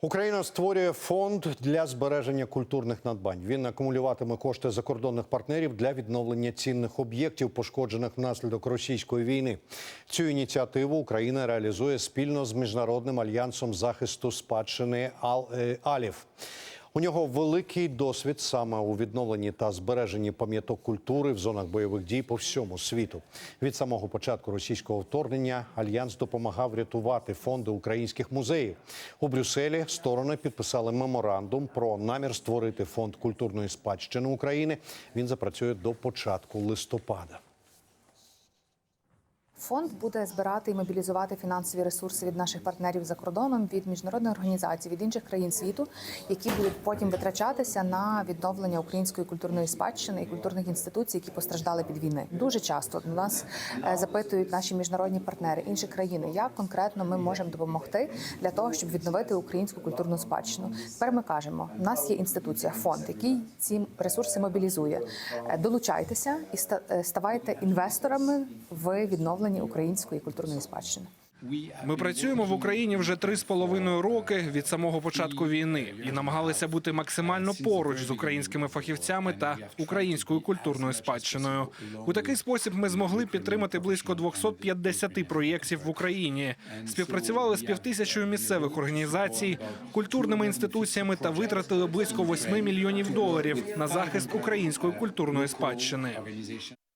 Україна створює фонд для збереження культурних надбань. Він акумулюватиме кошти закордонних партнерів для відновлення цінних об'єктів, пошкоджених внаслідок російської війни. Цю ініціативу Україна реалізує спільно з міжнародним альянсом захисту спадщини е, Алів. У нього великий досвід саме у відновленні та збереженні пам'яток культури в зонах бойових дій по всьому світу. Від самого початку російського вторгнення альянс допомагав рятувати фонди українських музеїв. У Брюсселі сторони підписали меморандум про намір створити фонд культурної спадщини України. Він запрацює до початку листопада. Фонд буде збирати і мобілізувати фінансові ресурси від наших партнерів за кордоном, від міжнародних організацій, від інших країн світу, які будуть потім витрачатися на відновлення української культурної спадщини і культурних інституцій, які постраждали від війни. Дуже часто до нас е, запитують наші міжнародні партнери, інші країни, як конкретно ми можемо допомогти для того, щоб відновити українську культурну спадщину. Тепер ми кажемо: у нас є інституція, фонд, який ці ресурси мобілізує. Е, Долучайтеся і е, ставайте інвесторами в відновленні української культурної спадщини. Ми працюємо в Україні вже три з половиною роки від самого початку війни і намагалися бути максимально поруч з українськими фахівцями та українською культурною спадщиною. У такий спосіб ми змогли підтримати близько 250 проєктів в Україні. Співпрацювали з півтисячою місцевих організацій, культурними інституціями та витратили близько 8 мільйонів доларів на захист української культурної спадщини.